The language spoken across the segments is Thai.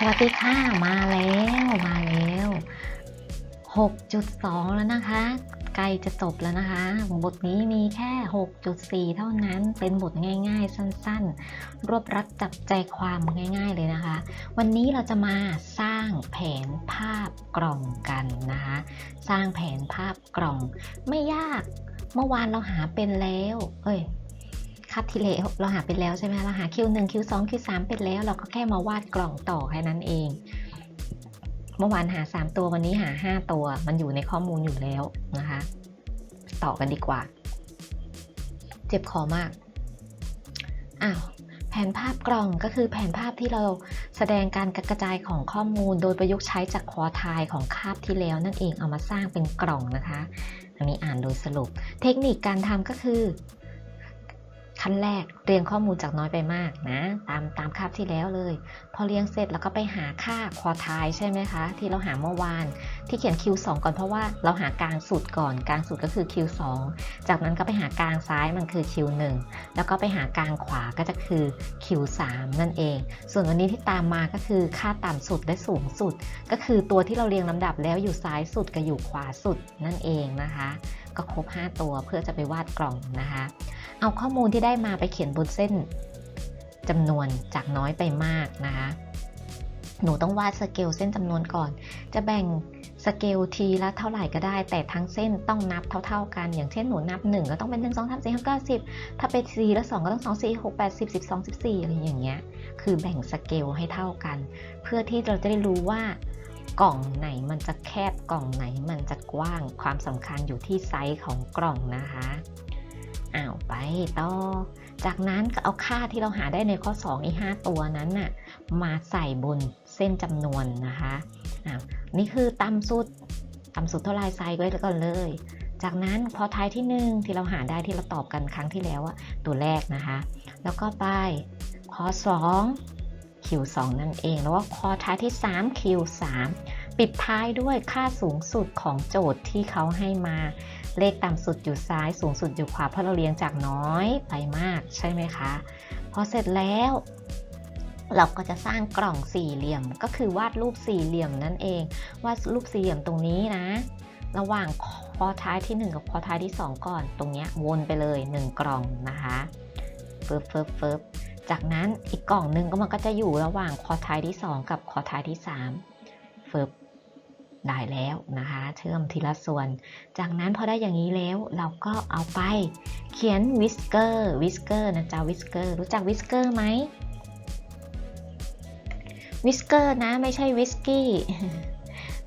สวัสดีค่ะ มาแล้วมาแล้ว 6.2 แล้วนะคะ ใกล้จะจบแล้วนะคะ บทนี้มีแค่ 6.4 เท่านั้นเป็นบทง่าย ๆ สั้นๆ รวบรัดจับใจความง่าย ๆ เลยนะคะ วันนี้เราจะมาสร้างแผนภาพกล่องกันนะคะ สร้างแผนภาพกล่องไม่ยาก เมื่อวานเราหาเป็นแล้ว เอ้ย คาบที่แล้วเราหาเป็นแล้วใช่ไหมเราหา Q1 Q2 Q3 เป็นแล้ว เราก็แค่มาวาดกล่องต่อแค่นั้นเอง เมื่อวานหา 3 ตัววันนี้หา 5 ตัว มันอยู่ในข้อมูลอยู่แล้วนะคะ ต่อกันดีกว่า เจ็บคอมากอ้าวแผนภาพกล่องก็คือแผนภาพที่เราแสดงการกระจายของข้อมูล โดยประยุกต์ใช้จากคอทายของคาบที่แล้วนั่นเองเอามาสร้างเป็นกล่องนะคะ อันนี้อ่านโดยสรุป เทคนิคการทำก็คือ ขั้นแรกเรียงข้อมูลจากน้อยไปมากนะ ตามตามคาบที่แล้วเลย พอเรียงเสร็จแล้วก็ไปหาค่าควอทายใช่ไหมคะ ที่เราหาเมื่อวาน ที่เขียน Q2 ก่อนเพราะว่าเราหากลางสุดก่อนกลางสุดก็คือ Q2 จากนั้นก็ไปหากลางซ้ายมันคือ Q1 แล้วก็ไปหากลางขวาก็จะคือ Q3 นั่นเอง ส่วนวันนี้ที่ตามมาก็คือค่าต่ำสุดและสูงสุด ก็คือตัวที่เราเรียงลำดับแล้วอยู่ซ้ายสุดกับอยู่ขวาสุดนั่นเองนะคะก็ครบ 5 ตัวเพื่อจะไปวาดกล่องนะคะ เอาข้อมูลที่ได้มาไปเขียนบนเส้นจำนวนจากน้อยไปมากนะคะ หนูต้องวาดสเกลเส้นจำนวนก่อน จะแบ่งสเกลทีละเท่าไหร่ก็ได้ แต่ทั้งเส้นต้องนับเท่า ๆ กัน อย่างเช่นหนูนับ 1 ก็ต้องเป็น 1 2 3 4 5 9 10 ถ้าเป็น4แล้ว 2 ก็ต้อง 2 4 6 8 10 12 14 อะไรอย่างเงี้ย คือแบ่งสเกลให้เท่ากัน เพื่อที่เราจะได้รู้ว่า กล่องไหนมันจะแคบกล่องไหนมันจะกว้างความสำคัญอยู่ที่ไซส์ของกล่องนะคะอ้าวไปต่อ จากนั้นก็เอาค่าที่เราหาได้ในข้อ2อีก5ตัวนั้นน่ะมาใส่บนเส้นจำนวนนะคะอ้าวนี่คือต่ำสุดต่ำสุดเท่าไรไซส์ไว้ก่อนเลย จากนั้นพอท้ายที่ 1 ที่เราหาได้ที่เราตอบกันครั้งที่แล้วอะตัวแรกนะคะ แล้วก็ไปข้อ2 Q2 นั่นเอง แล้วก็ข้อท้ายที่ 3 Q3 ปิดท้ายด้วยค่าสูงสุดของโจทย์ที่เขาให้มา เลขต่ำสุดอยู่ซ้ายสูงสุดอยู่ขวาเพราะเราเรียงจากน้อยไปมากใช่ไหมคะพอเสร็จแล้วเราก็จะสร้างกล่องสี่เหลี่ยมก็คือวาดรูปสี่เหลี่ยมนั่นเอง วาดรูปสี่เหลี่ยมตรงนี้นะ ระหว่างคอท้ายที่ 1 กับคอท้ายที่ 2 ก่อน ตรงเนี้ยวนไปเลย 1 กล่องนะคะเฟิบเฟิบเฟิบ จากนั้นอีกกล่องหนึ่งก็มันก็จะอยู่ระหว่างคอท้ายที่ 2 กับคอท้ายที่3เฟิบได้แล้วนะคะ เชื่อมทีละส่วน จากนั้นพอได้อย่างนี้แล้วเราก็เอาไปเขียนวิสเกอร์วิสเกอร์นะจ๊ะวิสเกอร์รู้จักวิสเกอร์ไหมวิสเกอร์นะไม่ใช่วิสกี้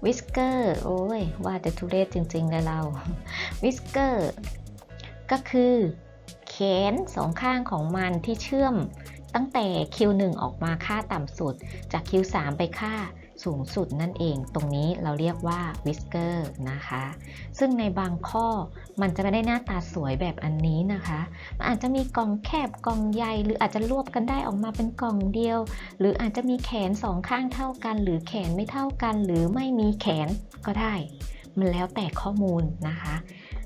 วิสเกอร์โอ้ยว่าแต่ทุเรศจริงๆเลยเราวิสเกอร์ก็คือ นสองข้างของมันที่เชื่อมตั้งแต่ Q1 ออกมาค่าต่ำสุด จาก Q3 ไปค่าสูงสุดนั่นเอง ตรงนี้เราเรียกว่าวิสเกอร์นะคะ ซึ่งในบางข้อมันจะไม่ได้หน้าตาสวยแบบอันนี้นะคะ มันอาจจะมีกล่องแคบกล่องใหญ่ หรืออาจจะรวบกันได้ออกมาเป็นกล่องเดียว หรืออาจจะมีแขนสองข้างเท่ากัน หรือแขนไม่เท่ากัน หรือไม่มีแขนก็ได้ มันแล้วแต่ข้อมูลนะคะ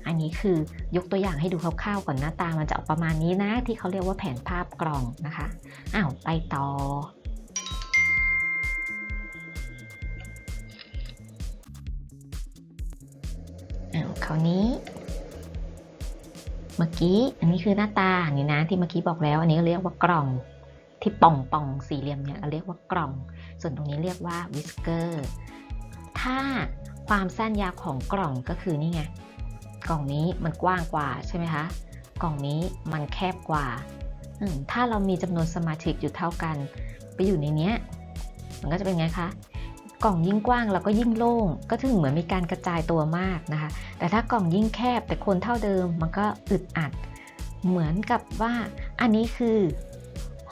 อันนี้คือยกตัวอย่างให้ดูคร่าวๆก่อนหน้าตามันจะออกประมาณนี้นะ ที่เขาเรียกว่าแผนภาพกล่องนะคะอ้าวไปต่ออ้าวคราวนี้ เมื่อกี้อันนี้คือหน้าตานนี้นะที่เมื่อกี้บอกแล้ว อันนี้เรียกว่ากล่องที่ป่องป่องสี่เหลี่ยมเนี่ยเราเรียกว่ากล่อง ส่วนตรงนี้เรียกว่าวิสเกอร์ถ้าความสั้นยาวของกล่องก็คือนี่ไง กล่องนี้มันกว้างกว่าใช่ไหมคะ กล่องนี้มันแคบกว่า ถ้าเรามีจำนวนสมาชิกอยู่เท่ากัน ไปอยู่ในเนี้ยมันก็จะเป็นไงคะ กล่องยิ่งกว้างเราก็ยิ่งโล่ง ก็ถึงเหมือนมีการกระจายตัวมากนะคะ แต่ถ้ากล่องยิ่งแคบแต่คนเท่าเดิมมันก็อึดอัด เหมือนกับว่าอันนี้คือ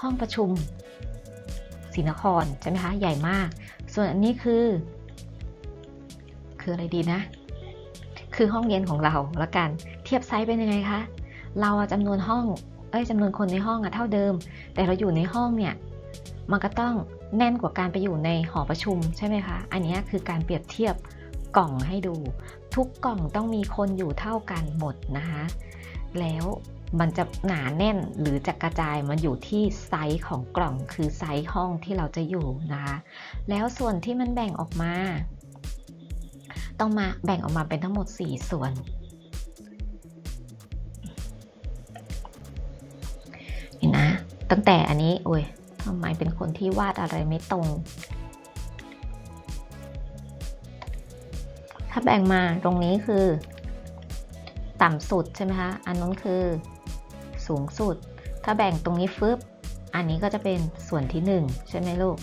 ห้องประชุมศรีนครใช่ไหมคะ ใหญ่มาก ส่วนอันนี้คือ คืออะไรดีนะ คือห้องเรียนของเราละกัน เทียบไซส์เป็นยังไงคะ เราอะจำนวนห้อง เอ้ยจำนวนคนในห้องอะเท่าเดิม แต่เราอยู่ในห้องเนี่ย มันก็ต้องแน่นกว่าการไปอยู่ในหอประชุมใช่ไหมคะ อันนี้คือการเปรียบเทียบกล่องให้ดู ทุกกล่องต้องมีคนอยู่เท่ากันหมดนะคะ แล้วมันจะหนาแน่นหรือจะกระจายมันอยู่ที่ไซส์ของกล่องคือไซส์ห้องที่เราจะอยู่นะคะ แล้วส่วนที่มันแบ่งออกมา ต้องมาแบ่งออกมาเป็นทั้งหมด 4 ส่วน เห็นนะ ตั้งแต่อันนี้โอ้ยทำไมเป็นคนที่วาดอะไรไม่ตรง ถ้าแบ่งมาตรงนี้คือ ต่ำสุดใช่ไหมคะ อันนู้นคือสูงสุด ถ้าแบ่งตรงนี้ฟึบ อันนี้ก็จะเป็นส่วนที่ 1 ใช่ไหมลูก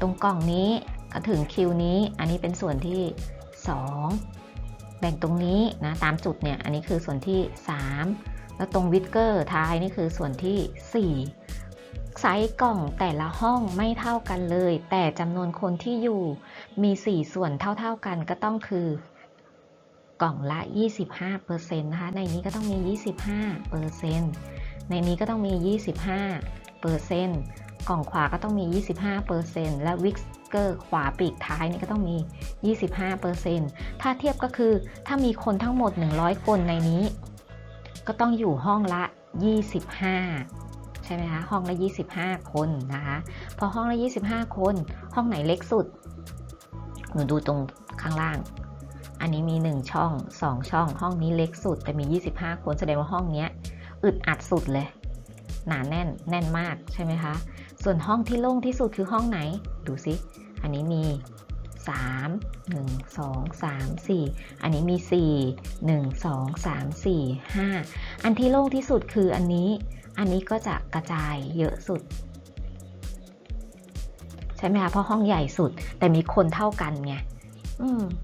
ตรงกล่องนี้ถึงคิวนี้ อันนี้เป็นส่วนที่ 2 แบ่งตรงนี้นะตามจุดเนี่ยอันนี้คือส่วนที่ 3 แล้วตรงวิดเกอร์ท้ายนี่คือส่วนที่ 4 ไซส์กล่องแต่ละห้องไม่เท่ากันเลย แต่จำนวนคนที่อยู่มี 4 ส่วนเท่าๆกันก็ต้องคือกล่องละ 25%นะคะในนี้ก็ต้องมี 25%ในนี้ก็ต้องมี 25%กล่องขวาก็ต้องมี 25%และวิก เกอร์ขวาปีกท้ายนี่ก็ต้องมี 25%ถ้าเทียบก็คือถ้ามีคนทั้งหมด 100 คนในนี้ ก็ต้องอยู่ห้องละ 25 ใช่ไหมคะ ห้องละ 25 คนนะคะ พอห้องละ 25 คน ห้องไหนเล็กสุด หนูดูตรงข้างล่าง อันนี้มี 1 ช่อง 2 ช่อง ห้องนี้เล็กสุด แต่มี 25 คนแสดงว่าห้องเนี้ยอึดอัดสุดเลย หนาแน่นแน่นมากใช่ไหมคะส่วนห้องที่โล่งที่สุดคือห้องไหน ดูสิ อันนี้มี 3 1 2 3 4 อันนี้มี 4 1 2 3 4 5 อันที่โล่งที่สุดคืออันนี้ อันนี้ก็จะกระจายเยอะสุด ใช่ไหมคะ เพราะห้องใหญ่สุด แต่มีคนเท่ากันไง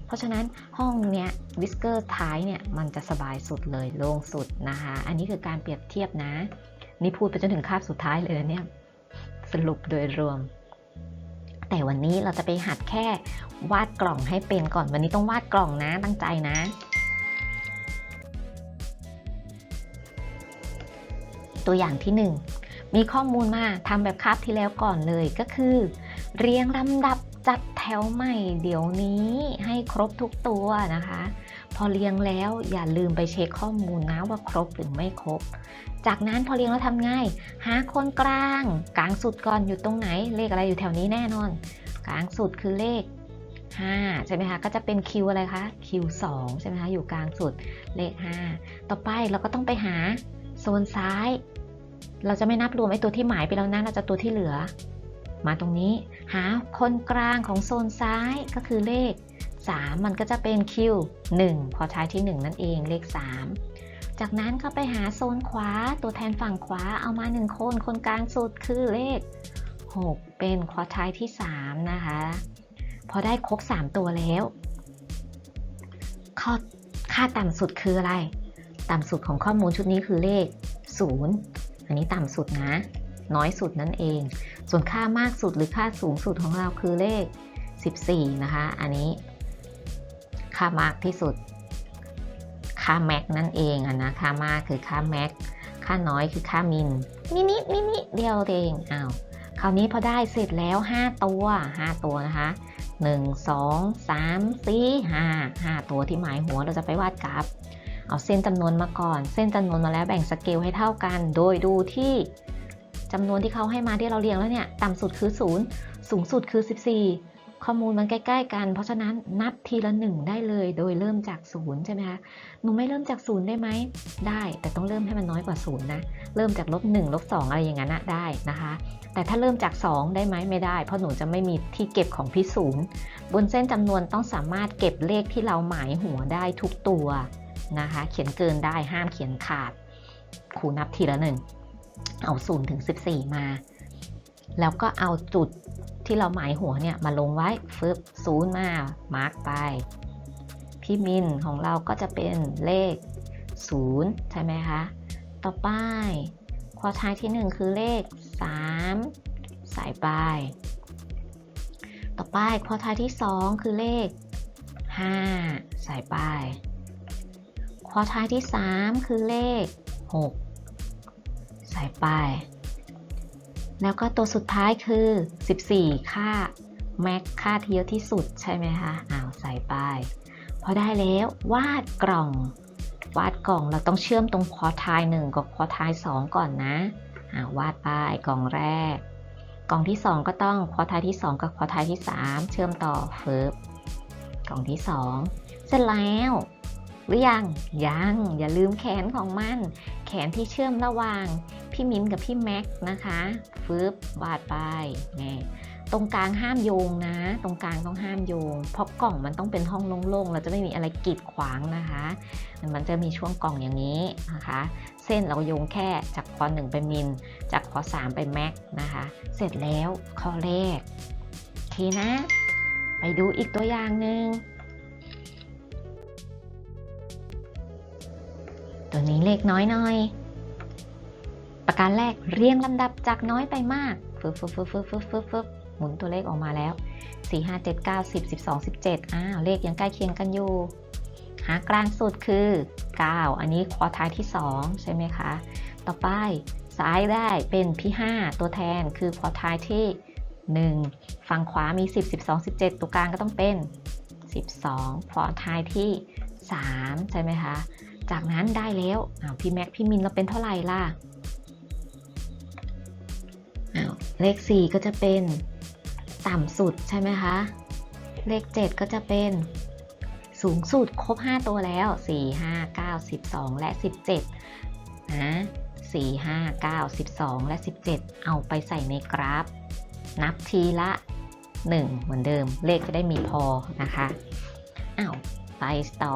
เพราะฉะนั้นห้องเนี้ยวิสเกอร์ท้ายเนี่ยมันจะสบายสุดเลยโล่งสุดนะคะ อันนี้คือการเปรียบเทียบนะ นี่พูดไปจนถึงคาบสุดท้ายเลยนะเนี่ย สรุปโดยรวม แต่วันนี้เราจะไปหัดแค่วาดกล่องให้เป็นก่อน วันนี้ต้องวาดกล่องนะตั้งใจนะ ตัวอย่างที่ 1 มีข้อมูลมาทำแบบคาบที่แล้วก่อนเลยก็คือ เรียงลำดับจัดแถวใหม่เดี๋ยวนี้ให้ครบทุกตัวนะคะ พอเรียงแล้วอย่าลืมไปเช็คข้อมูลนะว่าครบหรือไม่ครบ จากนั้นพอเรียงแล้วทำง่าย หาคนกลาง กลางสุดก่อนอยู่ตรงไหน เลขอะไรอยู่แถวนี้แน่นอน กลางสุดคือเลข5ใช่ไหมคะ ก็จะเป็นคิวอะไรคะคิว2ใช่ไหมคะอยู่กลางสุดเลข 5 ต่อไปเราก็ต้องไปหาโซนซ้าย เราจะไม่นับรวมไอ้ตัวที่หมายไปแล้วนะเราจะตัวที่เหลือ มาตรงนี้หาคนกลางของโซนซ้ายก็คือเลข 3 มันก็จะเป็นคิว1พอใช้ที่ 1 นั่นเองเลข 3 จากนั้นก็ไปหาโซนขวา ตัวแทนฝั่งขวาเอามา 1 คน คนกลางสุดคือเลข 6 เป็นควอไทายที่ 3 นะคะ พอได้ครบ 3 ตัวแล้วข้อค่าต่ำสุดคืออะไร ต่ำสุดของข้อมูลชุดนี้คือเลข 0 อันนี้ต่ำสุดนะ น้อยสุดนั่นเอง ส่วนค่ามากสุดหรือค่าสูงสุดของเราคือเลข 14 นะคะ อันนี้ ค่ามากที่สุด ค่าแม็กนั่นเองอะนะค่ามากคือค่าแม็กค่าน้อยคือค่ามินมินิมินิเดียวเองอ้าวคราวนี้พอได้เสร็จแล้ว 5 ตัว 5 ตัวนะคะ1 2 3 4 5 5 ตัวที่หมายหัวเราจะไปวาดกราฟเอาเส้นจำนวนมาก่อน เส้นจำนวนมาแล้วแบ่งสเกลให้เท่ากัน โดยดูที่จำนวนที่เขาให้มาที่เราเรียงแล้วเนี่ย ต่ำสุดคือ 0 สูงสุดคือ 14 ข้อมูลมันใกล้ๆกัน เพราะฉะนั้นนับทีละ1ได้เลย โดยเริ่มจาก0ใช่ไหมคะ หนูไม่เริ่มจาก0ได้ไหม ได้ แต่ต้องเริ่มให้มันน้อยกว่า0นย์นะ เริ่มจากลบ1ลบ2องอะไรอย่างนั้นนะได้นะคะ แต่ถ้าเริ่มจาก 2 ได้ไหมไม่ได้ เพราะหนูจะไม่มีที่เก็บของพิสูจน์บนเส้นจำนวนต้องสามารถเก็บเลขที่เราหมายหัวได้ทุกตัวนะคะ เขียนเกินได้ห้ามเขียนขาดครูนับทีละหนึ่งเอา0ถึง14 มา แล้วก็เอาจุด ที่เราหมายหัวเนี่ยมาลงไว้ฟึบศูนย์มามาร์กไปพี่มินของเราก็จะเป็นเลข 0 ใช่ไหมคะ ต่อไปควอท้ายที่ 1 คือเลข 3ส่ไปลาย ต่อไปควอท้ายที่ 2 คือเลข 5ส่ไปลายควอท้ายที่ 3 คือเลข 6ส่ไปลาย แล้วก็ตัวสุดท้ายคือ 14 ค่าแม็กค่าที่เยอะที่สุดใช่ไหมคะอ้าวใส่ไปพอได้แล้ววาดกล่อง วาดกล่องเราต้องเชื่อมตรงควอทายหนึ่งกับควอทายสองก่อนนะอ่าวาดไปกล่องแรก กล่องที่ 2 ก็ต้องควอทายที่ 2 กับควอทายที่ 3 เชื่อมต่อเฟิร์บกล่องที่ 2 เสร็จแล้ว หรือยังยังอย่าลืมแขนของมัน แขนที่เชื่อมระหว่างพี่มิ้นกับพี่แม็กนะคะฟืบวาดไปนี่ตรงกลางห้ามโยงนะ ตรงกลางต้องห้ามโยง เพราะกล่องมันต้องเป็นห้องโล่งๆ เราจะไม่มีอะไรกีดขวางนะคะ มันจะมีช่วงกล่องอย่างนี้นะคะ เส้นเราโยงแค่จากคอหนึ่งไปมิลจากคอสามไปแม็กนะคะ เสร็จแล้วข้อแรกโอเคนะ ไปดูอีกตัวอย่างหนึ่ง ตัวนี้เลขน้อยหน่อย ประการแรกเรียงลำดับจากน้อยไปมากฟึบฟึบฟึบฟึบฟึบฟึบฟึบหมุนตัวเลขออกมาแล้ว 4 5 7 9 10 12 17อ้าวเลขยังใกล้เคียงกันอยู่ หากลางสุดคือ 9 อันนี้ควอท้ายที่ 2 ใช่ไหมคะ ต่อไปซ้ายได้เป็นพี่ 5 ตัวแทนคือควอท้ายที่ 1 ฝั่งขวามี 10 12 17 ตัวกลางก็ต้องเป็น 12ควอท้ายที่ 3 ใช่ไหมคะ จากนั้นได้แล้วอ้าวพี่แม็กพี่มินเราเป็นเท่าไหร่ล่ะอ้าวเลข 4 ก็จะเป็นต่ำสุดใช่ไหมคะ เลข 7 ก็จะเป็นสูงสุดครบ 5 ตัวแล้ว 4 5 9 12 และ 17นะ4 5 9 12 และ 17 เอาไปใส่ในกราฟ นับทีละ 1 เหมือนเดิม เลขจะได้มีพอนะคะอ้าวไปต่อ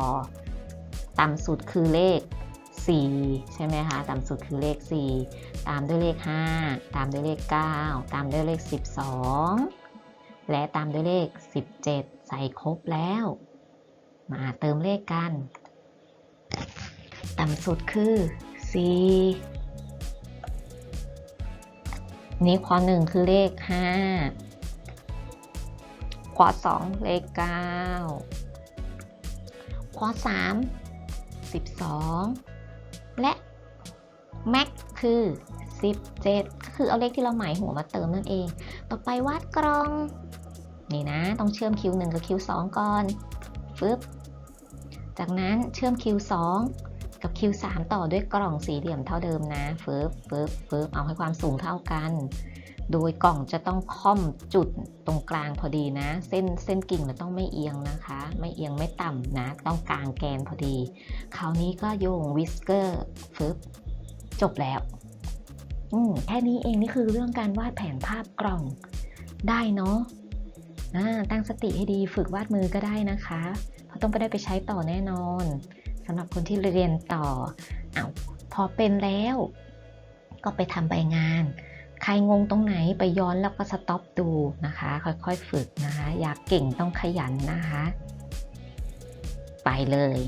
ต่ำสุดคือเลข 4 ใช่ไหมคะ ต่ำสุดคือเลข 4 ตามด้วยเลข 5 ตามด้วยเลข 9 ตามด้วยเลข 12 และตามด้วยเลข 17 ใส่ครบแล้ว มาเติมเลขกัน ต่ำสุดคือ 4 นี้ข้อ 1 คือเลข 5 ข้อ 2 เลข 9 ข้อ 3 12 และแม็กคือ 17 ก็คือเอาเลขที่เราหมายหัวมาเติมนั่นเอง ต่อไปวาดกล่อง นี่นะ ต้องเชื่อมคิว 1 กับคิว 2 ก่อนฟึบจากนั้นเชื่อม Q2 กับ Q3 ต่อด้วยกล่องสี่เหลี่ยมเท่าเดิมนะฟึบฟึบฟึบเอาให้ความสูงเท่ากัน โดยกล่องจะต้องค่อมจุดตรงกลางพอดีนะ เส้นเส้นกิ่งมันต้องไม่เอียงนะคะ ไม่เอียงไม่ต่ำนะ ต้องกลางแกนพอดี คราวนี้ก็โยงวิสเกอร์ฟึบจบแล้วอืมแค่นี้เองนี่คือเรื่องการวาดแผนภาพกล่องได้เนาะตั้งสติให้ดีฝึกวาดมือก็ได้นะคะ เพราะต้องไปได้ไปใช้ต่อแน่นอนสำหรับคนที่เรียนต่อเอาพอเป็นแล้ว ก็ไปทำใบงาน ใครงงตรงไหนไปย้อนแล้วก็สต็อปดูนะคะ ค่อยๆฝึกนะคะ อยากเก่งต้องขยันนะคะ ไปเลย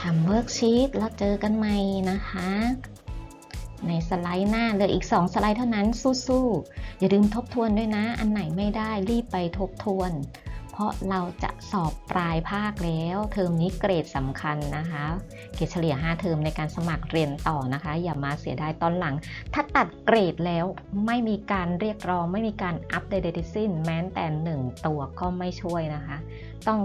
ทำเวิร์กชีตแล้วเจอกันใหม่นะคะ ในสไลด์หน้าเหลืออีก 2 สไลด์เท่านั้นสู้ๆอย่าลืมทบทวนด้วยนะ อันไหนไม่ได้รีบไปทบทวน เพราะเราจะสอบปลายภาคแล้ว เทอมนี้เกรดสำคัญนะคะ เกรดเฉลี่ย 5 เทอมในการสมัครเรียนต่อนะคะ อย่ามาเสียดายตอนหลัง ถ้าตัดเกรดแล้วไม่มีการเรียกร้อง ไม่มีการอัปเดตทั้งสิ้น แม้แต่หนึ่งตัวก็ไม่ช่วยนะคะ ต้อง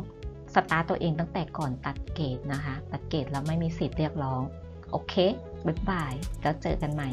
สตาร์ตตัวเองตั้งแต่ก่อนตัดเกรดนะคะ ตัดเกรดแล้วไม่มีสิทธิ์เรียกร้อง โอเค บ๊ายบาย แล้วเจอกันใหม่